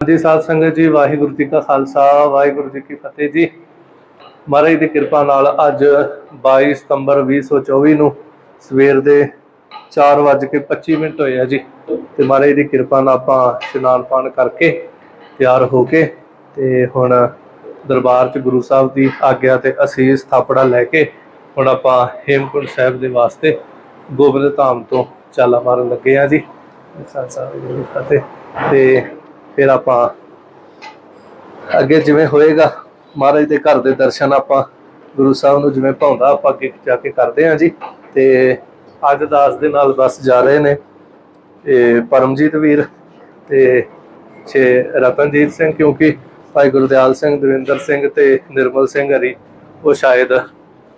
ਜੀ ਸਾਧ ਸੰਗਤ ਜੀ, ਵਾਹਿਗੁਰੂ ਜੀ ਕਾ ਖਾਲਸਾ, ਵਾਹਿਗੁਰੂ ਜੀ ਕੀ ਫਤਿਹ ਜੀ। ਮਹਾਰਾਜ ਦੀ ਕਿਰਪਾ ਨਾਲ ਅੱਜ 22 ਸਤੰਬਰ 2024 ਨੂੰ ਸਵੇਰ ਦੇ 4:25 ਮਿੰਟ ਹੋਏ ਆ ਜੀ। ਤੇ ਮਹਾਰਾਜ ਦੀ ਕਿਰਪਾ ਨਾਲ ਆਪਾਂ ਇਸ਼ਨਾਨ ਪਾਣ ਕਰਕੇ ਤਿਆਰ ਹੋ ਕੇ ਤੇ ਹੁਣ ਦਰਬਾਰ ਚ ਗੁਰੂ ਸਾਹਿਬ ਦੀ ਆਗਿਆ ਤੇ ਅਸੀਸ ਥਾਪੜਾ ਲੈ ਕੇ ਹੁਣ ਆਪਾਂ ਹੇਮਕੁੰਟ ਸਾਹਿਬ ਦੇ ਵਾਸਤੇ ਗੋਬਿੰਦ ਧਾਮ ਤੋਂ ਚਾਲਾ ਮਾਰਨ ਲੱਗੇ ਆ ਜੀ। ਸਾਧ ਸਾਹਿਬ ਜੀ ਫਤਿਹ। ਤੇ ਫਿਰ ਆਪਾਂ ਅੱਗੇ ਜਿਵੇਂ ਹੋਏਗਾ, ਮਹਾਰਾਜ ਦੇ ਘਰ ਦੇ ਦਰਸ਼ਨ ਆਪਾਂ ਗੁਰੂ ਸਾਹਿਬ ਨੂੰ ਜਿਵੇਂ ਭਾਉਂਦਾ, ਆਪਾਂ ਅੱਗੇ ਜਾ ਕੇ ਕਰਦੇ ਹਾਂ ਜੀ। ਤੇ ਅੱਜ ਦਾਸ ਦੇ ਨਾਲ ਬਸ ਜਾ ਰਹੇ ਨੇ ਇਹ ਪਰਮਜੀਤ ਵੀਰ ਤੇ ਛੇ ਰਤਨਜੀਤ ਸਿੰਘ, ਕਿਉਂਕਿ ਭਾਈ ਗੁਰਦਿਆਲ ਸਿੰਘ, ਦਵਿੰਦਰ ਸਿੰਘ ਤੇ ਨਿਰਮਲ ਸਿੰਘ ਹਰੀ, ਉਹ ਸ਼ਾਇਦ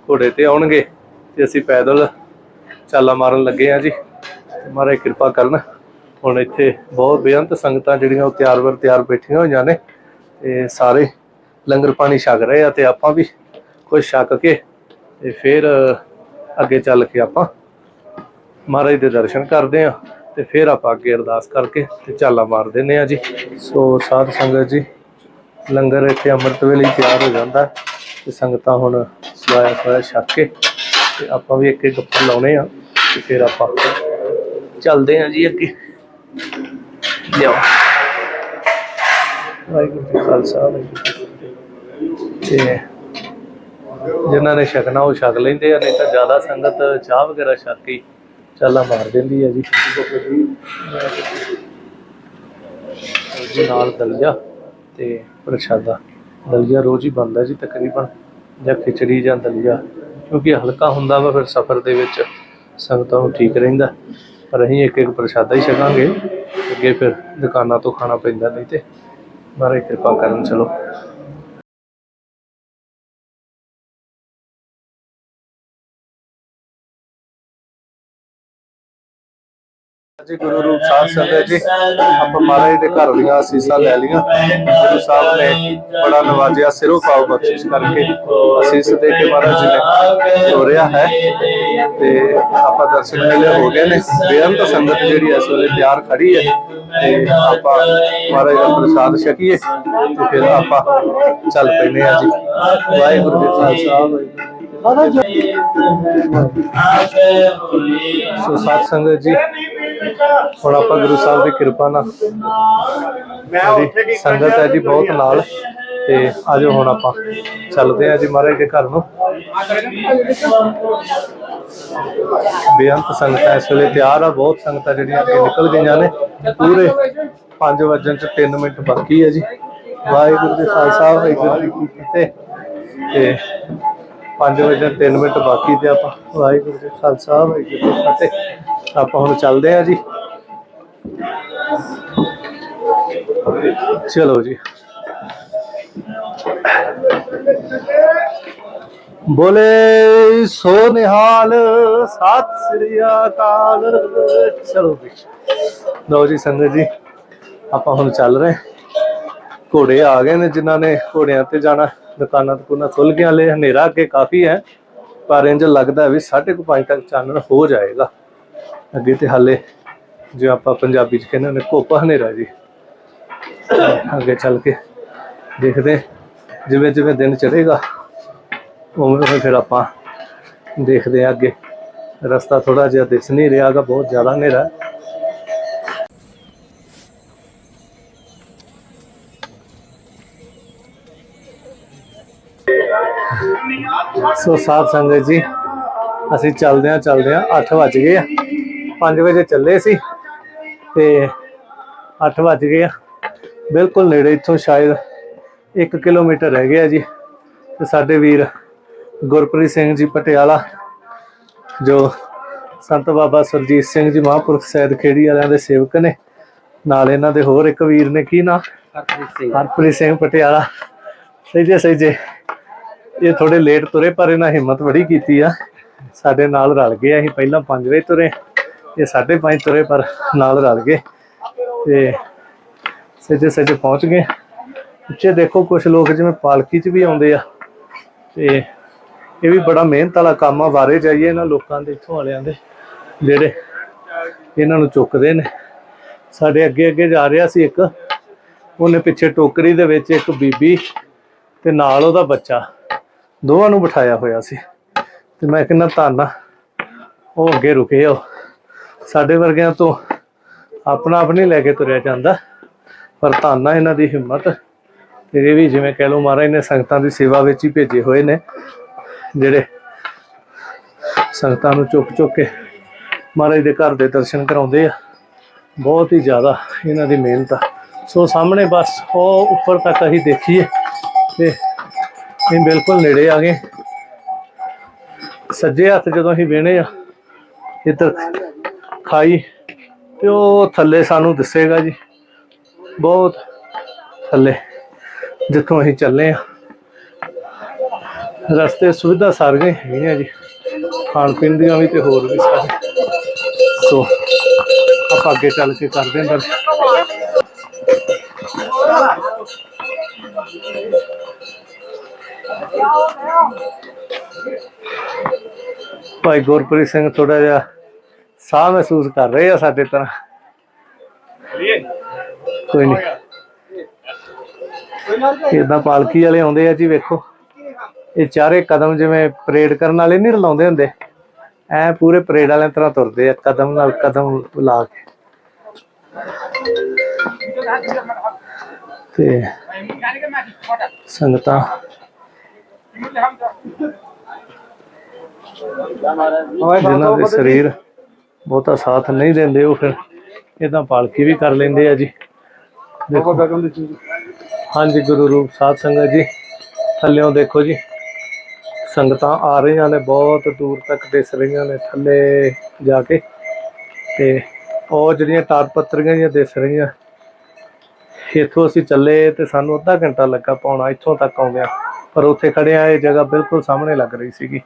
ਘੋੜੇ ਤੇ ਆਉਣਗੇ, ਤੇ ਅਸੀਂ ਪੈਦਲ ਚਾਲਾ ਮਾਰਨ ਲੱਗੇ ਆ ਜੀ। ਮਹਾਰਾਜ ਕਿਰਪਾ ਕਰਨ। ਹੁਣ ਇੱਥੇ ਬਹੁਤ ਬੇਅੰਤ ਸੰਗਤਾਂ ਜਿਹੜੀਆਂ ਉਹ ਤਿਆਰ ਵਰ ਤਿਆਰ ਬੈਠੀਆਂ ਹੋਈਆਂ ਨੇ। ਤੇ ਸਾਰੇ ਲੰਗਰ ਪਾਣੀ ਛਕ ਰਹੇ ਆ ਤੇ ਆਪਾਂ ਵੀ ਕੁਝ ਛਕ ਕੇ ਤੇ ਫਿਰ ਅੱਗੇ ਚੱਲ ਕੇ ਆਪਾਂ ਮਹਾਰਾਜ ਦੇ ਦਰਸ਼ਨ ਕਰਦੇ ਆ ਤੇ ਫਿਰ ਆਪਾਂ ਅੱਗੇ ਅਰਦਾਸ ਕਰਕੇ ਤੇ ਚਾਲਾ ਮਾਰ ਦਿੰਦੇ ਆ ਜੀ। ਸੋ ਸਾਧ ਸੰਗਤ ਜੀ, ਲੰਗਰ ਇੱਥੇ ਅੰਮ੍ਰਿਤ ਵੇਲੇ ਤਿਆਰ ਹੋ ਜਾਂਦਾ ਹੈ ਤੇ ਸੰਗਤਾਂ ਹੁਣ ਸਵਾਇਆ ਸਵਾਇਆ ਛਕ ਕੇ ਤੇ ਆਪਾਂ ਵੀ ਇੱਕ ਇੱਕ ਗੱਪਾਂ ਲਾਉਣੇ ਆ ਤੇ ਫਿਰ ਆਪਾਂ ਚੱਲਦੇ ਆ ਜੀ ਅੱਗੇ। ਲਿਆਓ। ਵਾਹਿਗੁਰੂ ਜੀ ਖਾਲਸਾ, ਵਾਹਿਗੁਰੂ ਤੇ ਜਿਨ੍ਹਾਂ ਨੇ ਛਕਣਾ, ਉਹ ਛਕ ਲੈਂਦੇ ਆ, ਨਹੀਂ ਤਾਂ ਜ਼ਿਆਦਾ ਸੰਗਤ ਚਾਹ ਵਗੈਰਾ ਛਕ ਕੇ ਹੀ ਚਾਲਾ ਮਾਰ ਦਿੰਦੀ ਹੈ ਜੀ। ਜੀ ਨਾਲ ਦਲੀਆ ਤੇ ਪ੍ਰਸ਼ਾਦਾ। ਦਲੀਆ ਰੋਜ਼ ਹੀ ਬਣਦਾ ਜੀ, ਤਕਰੀਬਨ, ਜਾਂ ਖਿਚੜੀ ਜਾਂ ਦਲੀਆ। ਕਿਉਂਕਿ ਹਲਕਾ ਹੁੰਦਾ ਵਾ, ਫਿਰ ਸਫ਼ਰ ਦੇ ਵਿੱਚ ਸੰਗਤਾਂ ਨੂੰ ਠੀਕ ਰਹਿੰਦਾ। ਪਰ ਅਸੀਂ ਇੱਕ ਇੱਕ ਪ੍ਰਸ਼ਾਦਾ ਹੀ ਛਕਾਂਗੇ। ਅੱਗੇ ਫਿਰ ਦੁਕਾਨਾਂ ਤੋਂ ਖਾਣਾ ਪੈਂਦਾ ਨਹੀਂ ਤੇ ਮਾਰੇ ਕਿਰਪਾ ਕਰਨ ਚਲੋ। ਜੀ, ਗੁਰੂ ਰੂਪ ਸਾਧ ਸੰਗਤ ਜੀ। ਆਪਾਂ ਮਹਾਰਾਜ ਦੇ ਘਰ ਦੀਆਂ ਅਸੀਸਾਂ ਲੈ ਲੀਆਂ ਗੁਰੂ ਸਾਹਿਬ ਨੇ ਬੜਾ ਨਵਾਜਿਆ ਸਿਰੋਂ ਪਾਉ ਬਖਸ਼ਿਸ਼ ਕਰਕੇ ਅਸੀਸ ਦੇ ਕੇ ਮਹਾਰਾਜ ਜੀ ਨੇ ਤੋਰਿਆ ਹੈ। ਤੇ ਆਪਾਂ ਦਰਸ਼ਨ ਮੇਲੇ ਹੋ ਗਏ ਨੇ। ਬੇਅੰਤ ਸੰਗਤ ਜਿਹੜੀ ਇਸ ਵੇਲੇ ਤਿਆਰ ਖੜੀ ਹੈ। ਤੇ ਆਪਾਂ ਮਹਾਰਾਜ ਦਾ ਪ੍ਰਸਾਦ ਛਕੀਏ ਤੇ ਫਿਰ ਆਪਾਂ ਚੱਲ ਪੈਨੇ ਆ ਜੀ। ਵਾਹਿਗੁਰੂ ਜੀ ਕਾ ਖਾਲਸਾ ਸੋ ਸਾਧ ਸੰਗਤ ਜੀ ਹੁਣ ਆਪਾਂ ਗੁਰੂ ਸਾਹਿਬ ਦੀ ਕਿਰਪਾ ਨਾਲ ਜਿਹੜੀ ਸੰਗਤ ਹੈ ਜੀ ਬਹੁਤ ਨਾਲ ਤੇ ਆਜੋ ਹੁਣ ਆਪਾਂ ਚੱਲਦੇ ਆ ਜੀ ਮਹਾਰਾਜ ਦੇ ਘਰ ਨੂੰ। ਬੇਅੰਤ ਸੰਗਤਾਂ ਇਸ ਵੇਲੇ ਤਿਆਰ ਆ ਬਹੁਤ ਸੰਗਤਾਂ ਜਿਹੜੀਆਂ ਅੱਗੇ ਨਿਕਲ ਗਈਆਂ ਨੇ। ਪੂਰੇ 5 ਵਜਣ ਚ 3 ਮਿੰਟ ਬਾਕੀ ਹੈ ਜੀ। ਵਾਹਿਗੁਰੂ ਜੀ ਖਾਲਸਾ ਵਾਹਿਗੁਰੂ ਜੀ ਕੀ ਫਤਿਹ। ਤੇ 5 ਵਜੇ 3 ਮਿੰਟ ਬਾਕੀ ਤੇ ਆਪਾਂ ਵਾਹਿਗੁਰੂ ਜੀ ਖਾਲਸਾ, ਵਾਹਿਗੁਰੂ ਜੀ ਫਤਿਹ। ਆਪਾਂ ਹੁਣ ਚੱਲਦੇ ਆ ਜੀ। ਚਲੋ ਜੀ। ਬੋਲੇ, ਸੋ ਨਿਹਾਲ, ਸਤਿ ਸ੍ਰੀ ਅਕਾਲ। ਚਲੋ ਜੀ। ਲਓ ਜੀ ਸੰਗਤ ਜੀ, ਆਪਾਂ ਹੁਣ ਚੱਲ ਰਹੇ ਘੋੜੇ ਆ ਗਏ ਨੇ ਜਿਨ੍ਹਾਂ ਨੇ ਘੋੜਿਆਂ ਤੇ ਜਾਣਾ। ਦੁਕਾਨਾਂ ਦੁਕਾਨਾਂ ਖੁੱਲ ਗਈਆਂ। ਲੈ ਹਨੇਰਾ ਅੱਗੇ ਕਾਫੀ ਹੈ, ਪਰ ਇੰਜ ਲੱਗਦਾ ਵੀ 5:30 ਤੱਕ ਚਾਨਣ ਹੋ ਜਾਏਗਾ। ਅੱਗੇ ਤੇ ਹਾਲੇ ਜੋ ਆਪਾਂ ਪੰਜਾਬੀ ਚ ਕਹਿੰਦੇ ਨੇ ਕੋਪਾ ਹਨੇਰਾ ਜੀ। ਅੱਗੇ ਚੱਲ ਕੇ ਦੇਖਦੇ ਜਿਵੇਂ ਜਿਵੇਂ ਦਿਨ ਚੜੇਗਾ ਉਵੇਂ ਫਿਰ ਆਪਾਂ ਦੇਖਦੇ ਆ ਅੱਗੇ। ਰਸਤਾ ਥੋੜਾ ਜਿਹਾ ਦਿਸ ਨਹੀਂ ਰਿਹਾਗਾ ਬਹੁਤ ਜ਼ਿਆਦਾ ਹਨੇਰਾ ਸੋ ਸਾਧ ਸੰਗਤ ਜੀ ਅਸੀਂ ਚੱਲਦੇ ਆ ਚੱਲਦੇ ਆ 8 ਵੱਜ ਗਏ ਆ। 5 ਵਜੇ ਚੱਲੇ ਸੀ ਤੇ 8 ਵੱਜ ਗਏ ਆ। ਬਿਲਕੁਲ ਨੇੜੇ ਇੱਥੋਂ ਸ਼ਾਇਦ 1 ਕਿਲੋਮੀਟਰ ਰਹਿ ਗਿਆ ਜੀ। ਤੇ ਸਾਡੇ ਵੀਰ ਗੁਰਪ੍ਰੀਤ ਸਿੰਘ ਜੀ ਪਟਿਆਲਾ ਜੋ ਸੰਤ ਬਾਬਾ ਸਰਜੀਤ ਸਿੰਘ ਜੀ ਮਹਾਂਪੁਰਖ ਸੈਦ ਖੇੜੀ ਵਾਲਿਆਂ ਦੇ ਸੇਵਕ ਨੇ ਨਾਲ ਇਹਨਾਂ ਦੇ ਹੋਰ ਇੱਕ ਵੀਰ ਨੇ ਕੀ ਨਾਂ? ਹਰਪ੍ਰੀਤ ਸਿੰਘ ਪਟਿਆਲਾ। ਸਹੀ ਜੇ ਸਹੀ ਜੇ। ਇਹ ਥੋੜੇ ਲੇਟ ਤੁਰੇ, ਪਰ ਇਹਨਾਂ ਹਿੰਮਤ ਬੜੀ ਕੀਤੀ ਆ। ਸਾਡੇ ਨਾਲ ਰਲ ਗਏ ਅਸੀਂ ਪਹਿਲਾਂ 5 ਵਜੇ ਤੁਰੇ, ਇਹ 5:30 ਤੁਰੇ, ਪਰ ਨਾਲ ਰਲ ਗਏ ਤੇ ਸੱਜੇ ਸੱਜੇ ਪਹੁੰਚ ਗਏ। ਪਿੱਛੇ ਦੇਖੋ ਕੁਝ ਲੋਕ ਜਿਵੇਂ ਪਾਲਕੀ 'ਚ ਵੀ ਆਉਂਦੇ ਆ ਤੇ ਇਹ ਵੀ ਬੜਾ ਮਿਹਨਤ ਵਾਲਾ ਕੰਮ ਆ ਬਾਰੇ ਜਾਈਏ ਇਹਨਾਂ ਲੋਕਾਂ ਦੇ, ਇੱਥੋਂ ਵਾਲਿਆਂ ਦੇ, ਜਿਹੜੇ ਇਹਨਾਂ ਨੂੰ ਚੁੱਕਦੇ ਨੇ। ਸਾਡੇ ਅੱਗੇ ਅੱਗੇ ਜਾ ਰਿਹਾ ਸੀ ਇੱਕ, ਉਹਨੇ ਪਿੱਛੇ ਟੋਕਰੀ ਦੇ ਵਿੱਚ ਇੱਕ ਬੀਬੀ ਤੇ ਨਾਲ ਉਹਦਾ ਬੱਚਾ। ਦੋਵਾਂ ਨੂੰ ਬਿਠਾਇਆ ਹੋਇਆ ਸੀ। ਤੇ ਮੈਂ ਕਹਿੰਦਾ ਧੰਨ ਉਹ ਅੱਗੇ ਰੁਕੇ ਹੋ ਸਾਡੇ ਵਰਗਿਆਂ ਤੋਂ ਆਪਣਾ ਆਪ ਨਹੀਂ ਲੈ ਕੇ ਤੁਰਿਆ ਜਾਂਦਾ। ਪਰ ਧੰਨ ਇਹਨਾਂ ਦੀ ਹਿੰਮਤ। ਤੇ ਇਹ ਵੀ ਜਿਵੇਂ ਕਹਿ ਲਓ ਮਹਾਰਾਜ ਨੇ ਸੰਗਤਾਂ ਦੀ ਸੇਵਾ ਵਿੱਚ ਹੀ ਭੇਜੇ ਹੋਏ ਨੇ। ਜਿਹੜੇ ਸੰਗਤਾਂ ਨੂੰ ਚੁੱਕ ਚੁੱਕ ਕੇ ਮਹਾਰਾਜ ਦੇ ਘਰ ਦੇ ਦਰਸ਼ਨ ਕਰਾਉਂਦੇ ਆ। ਬਹੁਤ ਹੀ ਜ਼ਿਆਦਾ ਇਹਨਾਂ ਦੀ ਮਿਹਨਤ ਆ। ਸੋ ਸਾਹਮਣੇ ਬਸ ਉਹ ਉੱਪਰ ਤੱਕ ਅਸੀਂ ਦੇਖੀਏ ਤੇ ਅਸੀਂ ਬਿਲਕੁਲ ਨੇੜੇ ਆ ਗਏ। ਸੱਜੇ ਹੱਥ ਜਦੋਂ ਅਸੀਂ ਵੇਣੇ ਆ, ਇੱਧਰ ਖਾਈ, ਤੇ ਉਹ ਥੱਲੇ ਸਾਨੂੰ ਦਿਸੇਗਾ ਜੀ। ਬਹੁਤ ਥੱਲੇ ਜਿੱਥੋਂ ਅਸੀਂ ਚੱਲੇ ਆ। ਰਸਤੇ ਸੁਵਿਧਾ ਸਾਰੀਆਂ ਹੈਗੀਆਂ ਜੀ। ਖਾਣ ਪੀਣ ਦੀਆਂ ਵੀ ਤੇ ਹੋਰ ਵੀ ਸਾਰੇ। ਸੋ, ਆਪਾਂ ਅੱਗੇ ਚੱਲ ਕੇ ਕਰਦੇ ਹਾਂ ਭਾਈ ਗੁਰਪ੍ਰੀਤ ਸਿੰਘ ਥੋੜਾ ਜਿਹਾ ਸਾਹ ਮਹਿਸੂਸ ਕਰ ਰਹੇ ਆ ਸਾਡੇ ਤਰ੍ਹਾਂ। ਕੋਈ ਨਹੀਂ ਇਦਾਂ ਪਾਲਕੀ ਵਾਲੇ ਆਉਂਦੇ ਆ ਜੀ ਵੇਖੋ। ਇਹ ਚਾਰੇ ਕਦਮ ਜਿਵੇਂ ਪਰੇਡ ਕਰਨ ਵਾਲੇ ਨਹੀਂ ਰਲਾਉਂਦੇ ਹੁੰਦੇ। ਐ ਪੂਰੇ ਪਰੇਡ ਵਾਲਿਆਂ ਤਰ੍ਹਾਂ ਤੁਰਦੇ ਆ ਕਦਮ ਨਾਲ ਕਦਮ ਲਾ ਕੇ। ਤੇ ਸੰਗਤਾਂ ਜਿਨ੍ਹਾਂ ਦੇ ਸਰੀਰ ਬਹੁਤਾ ਸਾਥ ਨਹੀਂ ਦਿੰਦੇ ਉਹ ਫਿਰ ਇਦਾਂ ਪਾਲਕੀ ਵੀ ਕਰ ਲੈਂਦੇ ਆ ਜੀ। ਦੇਖੋ। ਹਾਂਜੀ ਗੁਰੂ ਰੂਪ ਸਾਧ ਸੰਗਤ ਜੀ ਥੱਲਿਓਂ ਦੇਖੋ ਜੀ ਸੰਗਤਾਂ ਆ ਰਹੀਆਂ ਨੇ ਬਹੁਤ ਦੂਰ ਤੱਕ ਦਿਸ ਰਹੀਆਂ ਨੇ ਥੱਲੇ ਜਾ ਕੇ ਤੇ ਉਹ ਜਿਹੜੀਆਂ ਟਾਰ ਪੱਤਰੀਆਂ ਜਿਹੀਆਂ ਦਿਸ ਰਹੀਆਂ ਇੱਥੋਂ ਅਸੀਂ ਚੱਲੇ ਤੇ ਸਾਨੂੰ ਅੱਧਾ ਘੰਟਾ ਲੱਗਾ ਪੌਣਾ ਇੱਥੋਂ ਤੱਕ ਆਉਂਦਿਆਂ। ਪਰ ਉੱਥੇ ਖੜਿਆ ਇਹ ਜਗ੍ਹਾ ਬਿਲਕੁਲ ਸਾਹਮਣੇ ਲੱਗ ਰਹੀ ਸੀਗੀ।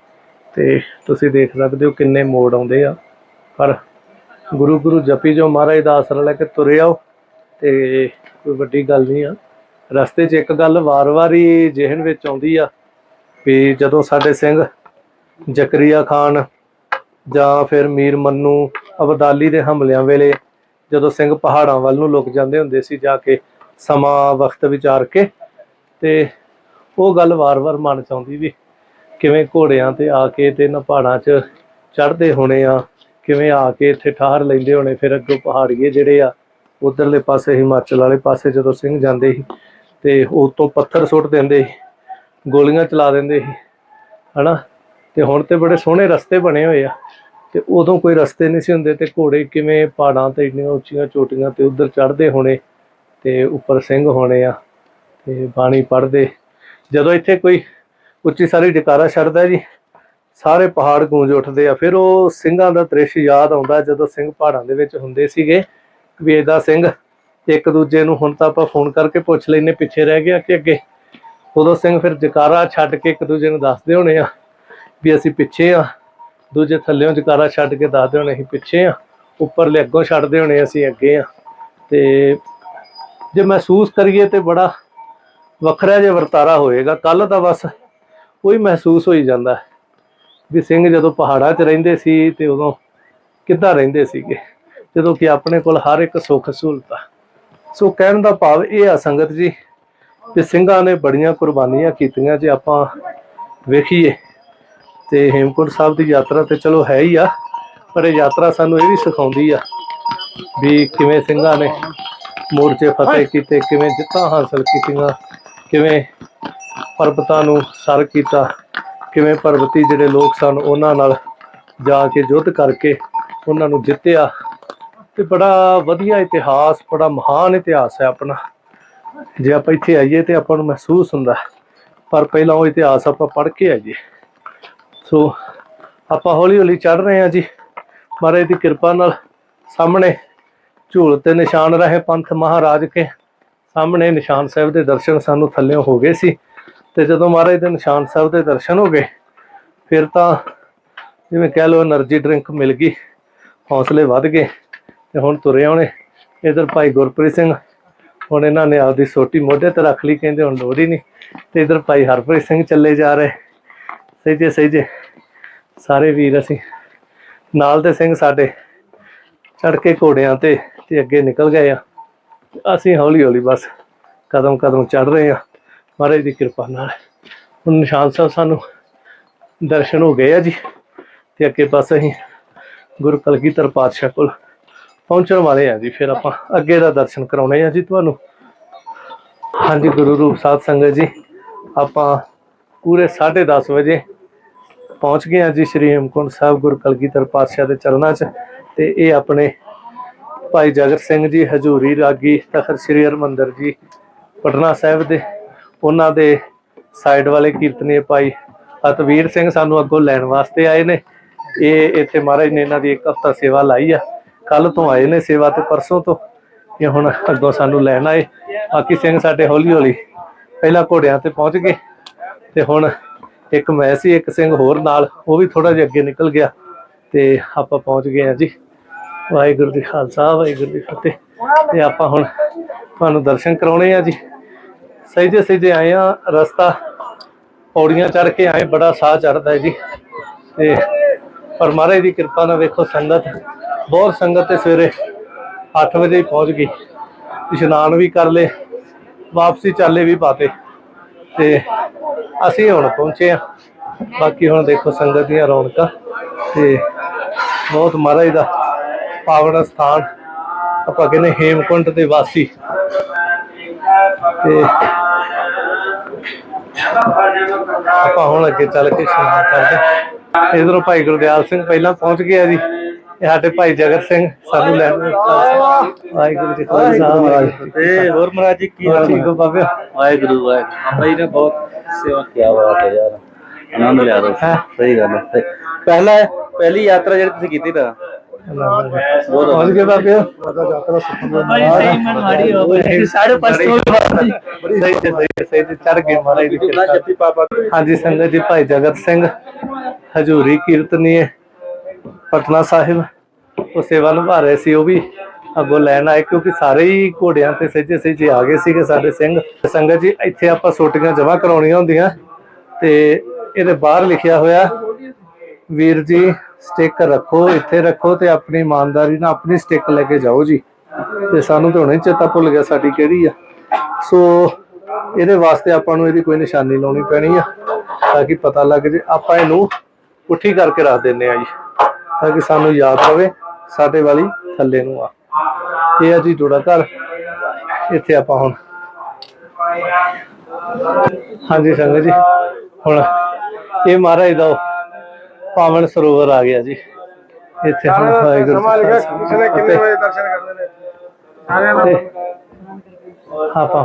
ਤੇ ਤੁਸੀਂ ਦੇਖ ਸਕਦੇ ਹੋ ਕਿੰਨੇ ਮੋੜ ਆਉਂਦੇ ਆ। ਪਰ ਗੁਰੂ ਗੁਰੂ ਜਪੀ ਜੋ ਮਹਾਰਾਜ ਦਾ ਆਸਰਾ ਲੈ ਕੇ ਤੁਰੇ ਆਓ। ਤੇ ਕੋਈ ਵੱਡੀ ਗੱਲ ਨਹੀਂ ਆ। ਰਸਤੇ 'ਚ ਇੱਕ ਗੱਲ ਵਾਰ-ਵਾਰ ਹੀ ਜ਼ਿਹਨ ਵਿੱਚ ਆਉਂਦੀ ਆ ਵੀ ਜਦੋਂ ਸਾਡੇ ਸਿੰਘ ਜ਼ਕਰੀਆ ਖਾਨ ਜਾਂ ਫਿਰ ਮੀਰ ਮੰਨੂ ਅਬਦਾਲੀ ਦੇ ਹਮਲਿਆਂ ਵੇਲੇ ਜਦੋਂ ਸਿੰਘ ਪਹਾੜਾਂ ਵੱਲ ਨੂੰ ਲੁਕ ਜਾਂਦੇ ਹੁੰਦੇ ਸੀ ਜਾ ਕੇ ਸਮਾਂ, ਵਕਤ ਵਿਚਾਰ ਕੇ, ਤੇ ਉਹ ਗੱਲ ਵਾਰ-ਵਾਰ ਮਨ ਚ ਆਉਂਦੀ ਵੀ ਕਿਵੇਂ ਘੋੜਿਆਂ ਤੇ ਆ ਕੇ ਤੇ ਇਹਨਾਂ ਪਹਾੜਾਂ 'ਚ ਚੜ੍ਹਦੇ ਹੋਣੇ ਆ, ਕਿਵੇਂ ਆ ਕੇ ਇੱਥੇ ਠਾਹਰ ਲੈਂਦੇ ਹੋਣੇ, ਫਿਰ ਅੱਗੋਂ ਪਹਾੜੀਏ ਜਿਹੜੇ ਆ, ਉਧਰਲੇ ਪਾਸੇ ਹਿਮਾਚਲ ਵਾਲੇ ਪਾਸੇ ਜਦੋਂ ਸਿੰਘ ਜਾਂਦੇ ਸੀ ਤੇ ਉਤੋਂ ਪੱਥਰ ਸੁੱਟ ਦਿੰਦੇ ਸੀ, ਗੋਲੀਆਂ ਚਲਾ ਦਿੰਦੇ ਸੀ, ਹਨਾ? ਤੇ ਹੁਣ ਤੇ ਬੜੇ ਸੋਹਣੇ ਰਸਤੇ ਬਣੇ ਹੋਏ ਆ ਤੇ ਉਦੋਂ ਕੋਈ ਰਸਤੇ ਨਹੀਂ ਸੀ ਹੁੰਦੇ ਤੇ ਘੋੜੇ ਕਿਵੇਂ ਪਹਾੜਾਂ ਤੇ ਇੰਨੀਆਂ ਉੱਚੀਆਂ ਚੋਟੀਆਂ ਤੇ ਉਧਰ ਚੜ੍ਹਦੇ ਹੋਣੇ ਤੇ ਉੱਪਰ ਸਿੰਘ ਹੋਣੇ ਆ ਤੇ ਬਾਣੀ ਪੜ੍ਹਦੇ ਜਦੋਂ ਇੱਥੇ ਕੋਈ ਉੱਚੀ ਸਾਰੀ ਜਕਾਰਾ ਛੱਡਦਾ ਜੀ, ਸਾਰੇ ਪਹਾੜ ਗੂੰਜ ਉੱਠਦੇ ਆ। ਫਿਰ ਉਹ ਸਿੰਘਾਂ ਦਾ ਦ੍ਰਿਸ਼ ਯਾਦ ਆਉਂਦਾ ਜਦੋਂ ਸਿੰਘ ਪਹਾੜਾਂ ਦੇ ਵਿੱਚ ਹੁੰਦੇ ਸੀਗੇ। ਵੀ ਏਦਾਂ ਸਿੰਘ ਇੱਕ ਦੂਜੇ ਨੂੰ ਹੁਣ ਤਾਂ ਆਪਾਂ ਫੋਨ ਕਰਕੇ ਪੁੱਛ ਲੈਨੇ ਪਿੱਛੇ ਰਹਿ ਗਿਆ ਕਿ ਅੱਗੇ? ਉਦੋਂ ਸਿੰਘ ਫਿਰ ਜਕਾਰਾ ਛੱਡ ਕੇ ਇੱਕ ਦੂਜੇ ਨੂੰ ਦੱਸਦੇ ਹੋਣੇ ਆ ਵੀ ਅਸੀਂ ਪਿੱਛੇ ਆ। ਦੂਜੇ ਥੱਲੇੋਂ ਜਕਾਰਾ ਛੱਡ ਕੇ ਦੱਸਦੇ ਹੋਣੇ, ਅਸੀਂ ਪਿੱਛੇ ਆ। ਉੱਪਰਲੇ ਅੱਗੋਂ ਛੱਡਦੇ ਹੋਣੇ, ਅਸੀਂ ਅੱਗੇ ਆ। ਤੇ ਜੇ ਮਹਿਸੂਸ ਕਰੀਏ ਤੇ ਬੜਾ ਵੱਖਰਾ ਜਿਹਾ ਵਰਤਾਰਾ ਹੋਏਗਾ ਕੱਲ ਤਾਂ ਬਸ ਉਹੀ ਮਹਿਸੂਸ ਹੋਈ ਜਾਂਦਾ ਵੀ ਸਿੰਘ ਜਦੋਂ ਪਹਾੜਾਂ 'ਚ ਰਹਿੰਦੇ ਸੀ ਤੇ ਉਦੋਂ ਕਿੱਦਾਂ ਰਹਿੰਦੇ ਸੀਗੇ? ਜਦੋਂ ਕਿ ਆਪਣੇ ਕੋਲ ਹਰ ਇੱਕ ਸੁੱਖ ਸਹੂਲਤ ਸੋ ਕਹਿਣ ਦਾ ਭਾਵ ਇਹ ਆ ਸੰਗਤ ਜੀ ਕਿ ਸਿੰਘਾਂ ਨੇ ਬੜੀਆਂ ਕੁਰਬਾਨੀਆਂ ਕੀਤੀਆਂ ਜੇ ਆਪਾਂ ਵੇਖੀਏ। ਤੇ ਹੇਮਕੁੰਟ ਸਾਹਿਬ ਦੀ ਯਾਤਰਾ ਤੇ ਚਲੋ ਹੈ ਹੀ ਆ, ਪਰ ਇਹ ਯਾਤਰਾ ਸਾਨੂੰ ਇਹ ਵੀ ਸਿਖਾਉਂਦੀ ਆ ਵੀ ਕਿਵੇਂ ਸਿੰਘਾਂ ਨੇ ਮੋਰਚੇ ਫਤਿਹ ਕੀਤੇ, ਕਿਵੇਂ ਜਿੱਤਾਂ ਹਾਸਲ ਕੀਤੀਆਂ ਕਿਵੇਂ ਪਰਬਤਾਂ ਨੂੰ ਸਰ ਕੀਤਾ, ਕਿਵੇਂ ਪਰਬਤੀ ਜਿਹੜੇ ਲੋਕ ਸਨ ਉਹਨਾਂ ਨਾਲ ਜਾ ਕੇ ਯੁੱਧ ਕਰਕੇ ਉਹਨਾਂ ਨੂੰ ਜਿੱਤਿਆ। ਤੇ ਬੜਾ ਵਧੀਆ ਇਤਿਹਾਸ, ਬੜਾ ਮਹਾਨ ਇਤਿਹਾਸ ਹੈ ਆਪਣਾ। ਜੇ ਆਪਾਂ ਇੱਥੇ ਆਈਏ ਤੇ ਆਪਾਂ ਨੂੰ ਮਹਿਸੂਸ ਹੁੰਦਾ ਪਰ ਪਹਿਲਾਂ ਉਹ ਇਤਿਹਾਸ ਆਪਾਂ ਪੜ੍ਹ ਕੇ ਆਈਏ। ਸੋ ਆਪਾਂ ਹੌਲੀ ਹੌਲੀ ਚੜ ਰਹੇ ਹਾਂ ਜੀ। ਮਹਾਰਾਜ ਦੀ ਕਿਰਪਾ ਨਾਲ ਸਾਹਮਣੇ ਝੂਲ ਤੇ ਨਿਸ਼ਾਨ ਰਹੇ ਪੰਥ ਮਹਾਰਾਜ ਕੇ। ਸਾਹਮਣੇ ਨਿਸ਼ਾਨ ਸਾਹਿਬ ਦੇ ਦਰਸ਼ਨ ਸਾਨੂੰ ਥੱਲਿਓਂ ਹੋ ਗਏ ਸੀ ਤੇ ਜਦੋਂ ਮਹਾਰਾਜ ਦੇ ਨਿਸ਼ਾਨ ਸਾਹਿਬ ਦੇ ਦਰਸ਼ਨ ਹੋ ਗਏ, ਫਿਰ ਤਾਂ ਜਿਵੇਂ ਕਹਿ ਲਓ એનર્ਜੀ ਡਰਿੰਕ ਮਿਲ ਗਈ, ਹੌਸਲੇ ਵੱਧ ਗਏ ਤੇ ਹੁਣ ਤੁਰੇ ਆਉਣੇ। ਇਧਰ ਭਾਈ ਗੁਰਪ੍ਰੀਤ ਸਿੰਘ, ਹੁਣ ਇਹਨਾਂ ਨੇ ਆਪਦੀ ਸੋਟੀ ਮੋਢੇ ਤੇ ਰੱਖ ਲਈ, ਕਹਿੰਦੇ ਹੁਣ ਲੋੜ ਹੀ ਨਹੀਂ। ਤੇ ਇਧਰ ਭਾਈ ਹਰਪ੍ਰੀਤ ਸਿੰਘ ਚੱਲੇ ਜਾ ਰਹੇ। ਸਹੀ ਜੇ ਸਹੀ ਜੇ ਸਾਰੇ ਵੀਰ ਅਸੀਂ ਨਾਲ ਦੇ ਸਿੰਘ ਸਾਡੇ ਚੜ ਕੇ ਘੋੜਿਆਂ ਤੇ ਤੇ ਅੱਗੇ ਨਿਕਲ ਗਏ ਆ। ਅਸੀਂ ਹੌਲੀ ਹੌਲੀ ਬਸ ਕਦਮ ਕਦਮ ਚੜ ਰਹੇ ਆ ਮਹਾਰਾਜ ਦੀ ਕਿਰਪਾ ਨਾਲ। ਹੁਣ ਨਿਸ਼ਾਨ ਸਾਹਿਬ ਸਾਨੂੰ ਦਰਸ਼ਨ ਹੋ ਗਏ ਆ ਜੀ ਤੇ ਅੱਗੇ ਬਸ ਅਸੀਂ ਗੁਰੂ ਕਲਗੀਧਰ ਪਾਤਸ਼ਾਹ ਕੋਲ ਪਹੁੰਚਣ ਵਾਲੇ ਆ ਜੀ। ਫਿਰ ਆਪਾਂ ਅੱਗੇ ਦਾ ਦਰਸ਼ਨ ਕਰਾਉਣੇ ਆ ਜੀ ਤੁਹਾਨੂੰ। ਹਾਂਜੀ, ਗੁਰੂ ਰੂਪ ਸਾਧ ਸੰਗਤ ਜੀ, ਆਪਾਂ ਪੂਰੇ 10:30 ਵਜੇ ਪਹੁੰਚ ਗਏ ਹਾਂ ਜੀ ਸ਼੍ਰੀ ਹੇਮਕੁੰਟ ਸਾਹਿਬ ਗੁਰੂ ਕਲਗੀਧਰ ਪਾਤਸ਼ਾਹ ਦੇ ਚਰਨਾਂ 'ਚ ਤੇ ਇਹ ਆਪਣੇ ਭਾਈ ਜਗਤ ਸਿੰਘ ਜੀ, ਹਜੂਰੀ ਰਾਗੀ ਤਖਤ ਸ੍ਰੀ ਹਰਿਮੰਦਰ ਜੀ, ਪਟਨਾ ਸਾਹਿਬ ਦੇ। ਉਹਨਾਂ ਦੇ ਸਾਈਡ ਵਾਲੇ ਕੀਰਤਨੀਏ ਭਾਈ ਅਤਵੀਰ ਸਿੰਘ ਸਾਨੂੰ ਅੱਗੋਂ ਲੈਣ ਵਾਸਤੇ ਆਏ ਨੇ। ਇਹ ਇੱਥੇ ਮਹਾਰਾਜ ਨੇ ਇਹਨਾਂ ਦੀ ਇੱਕ ਹਫਤਾ ਸੇਵਾ ਲਾਈ ਆ। ਕੱਲ ਤੋਂ ਆਏ ਨੇ ਸੇਵਾ ਤੇ ਪਰਸੋਂ ਤੋਂ। ਇਹ ਹੁਣ ਅੱਗੋਂ ਸਾਨੂੰ ਲੈਣ ਆਏ। ਬਾਕੀ ਸਿੰਘ ਸਾਡੇ ਹੌਲੀ ਹੌਲੀ ਪਹਿਲਾਂ ਘੋੜਿਆਂ ਤੇ ਪਹੁੰਚ ਗਏ। ਤੇ ਹੁਣ ਇੱਕ ਮੈਂ ਸੀ, ਇੱਕ ਸਿੰਘ ਹੋਰ ਨਾਲ। ਉਹ ਵੀ ਥੋੜਾ ਜਿਹਾ ਅੱਗੇ ਨਿਕਲ ਗਿਆ। ਤੇ ਆਪਾਂ ਪਹੁੰਚ ਗਏ ਆ ਜੀ। ਵਾਹਿਗੁਰੂ ਜੀ ਖਾਲਸਾ, ਵਾਹਿਗੁਰੂ ਜੀ ਫਤਿਹ। ਤੇ ਆਪਾਂ ਹੁਣ ਤੁਹਾਨੂੰ ਦਰਸ਼ਨ ਕਰਾਉਣੇ ਆ ਜੀ। ਸਹਿਜੇ ਸਹਿਜੇ ਆਏ ਆ, ਰਸਤਾ ਪੌੜੀਆਂ ਚੜ ਕੇ ਆਏ, ਬੜਾ ਸਾਹ ਚੜਦਾ ਹੈ ਜੀ। ਤੇ ਪਰ ਮਹਾਰਾਜ ਦੀ ਕਿਰਪਾ ਨਾਲ ਵੇਖੋ ਸੰਗਤ, ਬਹੁਤ ਸੰਗਤ ਤੇ ਸਵੇਰੇ 8 ਵਜੇ ਪਹੁੰਚ ਗਈ। ਇਸ਼ਨਾਨ ਵੀ ਕਰ ਲਏ, ਵਾਪਸੀ ਚਾਲੇ ਵੀ ਪਾਤੇ। ਤੇ ਅਸੀਂ ਹੁਣ ਪਹੁੰਚੇ ਆ। ਬਾਕੀ ਹੁਣ ਦੇਖੋ ਸੰਗਤ ਦੀਆਂ ਰੌਣਕਾਂ। ਤੇ ਬਹੁਤ ਮਹਾਰਾਜ ਦਾ ਪਾਵਨ ਸਥਾਨ ਆਪਾਂ ਕਹਿੰਦੇ ਹੇਮਕੁੰਟ ਦੇ ਵਾਸੀ। ਤੇ ਆਪਾਂ ਹੁਣ ਅੱਗੇ ਚੱਲ ਕੇ ਇਸ਼ਨਾਨ ਕਰਦੇ ਇਧਰੋਂ ਭਾਈ ਗੁਰਦਿਆਲ ਸਿੰਘ ਪਹਿਲਾਂ ਪਹੁੰਚ ਗਿਆ ਜੀ। ਇਹ ਸਾਡੇ ਭਾਈ ਜਗਤ ਸਿੰਘ ਸਾਨੂੰ ਲੈਣ ਵਾਹਿਗੁਰੂ ਜੀ ਖਾਲਸਾ ਵਾਹਿਗੁਰੂ ਹੋਰ ਮਹਾਰਾਜ ਜੀ ਕੀ। ਹਾਲ ਠੀਕ ਹੋ ਬਾਬੇ? ਵਾਹਿਗੁਰੂ ਵਾਹਿਗੁਰੂ। ਜੀ ਨੇ ਬਹੁਤ ਸੇਵਾ ਕਿਆ ਬਾਤ ਹੈ ਯਾਰ। ਆਨੰਦ ਲਿਆ ਹੈਂ? ਸਹੀ ਗੱਲ ਹੈ। ਪਹਿਲਾ ਪਹਿਲੀ ਯਾਤਰਾ ਜਿਹੜੀ ਤੁਸੀਂ ਕੀਤੀ ਤਾਂ? ਹਾਂਜੀ ਸੰਗਤ ਜੀ ਭਾਈ ਜਗਤ ਸਿੰਘ ਹਜੂਰੀ ਕੀਰਤਨੀਏ ਪਟਨਾ ਸਾਹਿਬ। ਉਹ ਸੇਵਾ ਨਿਭਾ ਰਹੇ ਸੀ ਉਹ ਵੀ ਅੱਗੋਂ ਲੈਣ ਆਏ ਕਿਉਂਕਿ ਸਾਰੇ ਹੀ ਘੋੜਿਆਂ ਤੇ ਸੱਜੇ ਸੱਜੇ ਆ ਗਏ ਸੀਗੇ ਸਾਡੇ ਸਿੰਘ। ਸੰਗਤ ਜੀ ਇੱਥੇ ਆਪਾਂ ਸੋਟੀਆਂ ਜਮ੍ਹਾਂ ਕਰਾਉਣੀਆਂ ਹੁੰਦੀਆਂ ਤੇ ਇਹਦੇ ਬਾਹਰ ਲਿਖਿਆ ਹੋਇਆ ਵੀਰ ਜੀ ਸਟਿੱਕ ਰੱਖੋ, ਇੱਥੇ ਰੱਖੋ ਤੇ ਆਪਣੀ ਇਮਾਨਦਾਰੀ ਨਾਲ ਆਪਣੀ ਸਟਿੱਕ ਲੈ ਕੇ ਜਾਓ ਜੀ। ਤੇ ਸਾਨੂੰ ਤਾਂ ਹੁਣੇ ਚੇਤਾ ਭੁੱਲ ਗਿਆ ਸਾਡੀ ਕਿਹੜੀ ਆ। ਸੋ ਇਹਦੇ ਵਾਸਤੇ ਆਪਾਂ ਨੂੰ ਇਹਦੀ ਕੋਈ ਨਿਸ਼ਾਨੀ ਲਾਉਣੀ ਪੈਣੀ ਆ, ਤਾਂ ਕਿ ਪਤਾ ਲੱਗ ਜੇ, ਆਪਾਂ ਇਹਨੂੰ ਪੁੱਠੀ ਕਰਕੇ ਰੱਖ ਦਿੰਨੇ ਆ ਜੀ, ਤਾਂ ਕਿ ਸਾਨੂੰ ਯਾਦ ਰਵੇ ਸਾਡੇ ਵਾਲੀ ਥੱਲੇ ਨੂੰ ਆ। ਇਹ ਆ ਜੀ ਜੋੜਾ ਘਰ, ਇੱਥੇ ਆਪਾਂ ਹੁਣ। ਹਾਂਜੀ ਸੰਗਤ ਜੀ, ਹੁਣ ਇਹ ਮਹਾਰਾਜ ਦਾ ਪਾਵਨ ਸਰੋਵਰ ਆ ਗਿਆ ਜੀ। ਇੱਥੇ ਹੁਣ ਵਾਹਿਗੁਰੂ ਜੀ ਕਾ ਖਾਲਸਾ। ਕਿੰਨੇ ਵਜੇ ਦਰਸ਼ਨ ਕਰਨੇ ਨੇ? ਆਪਾਂ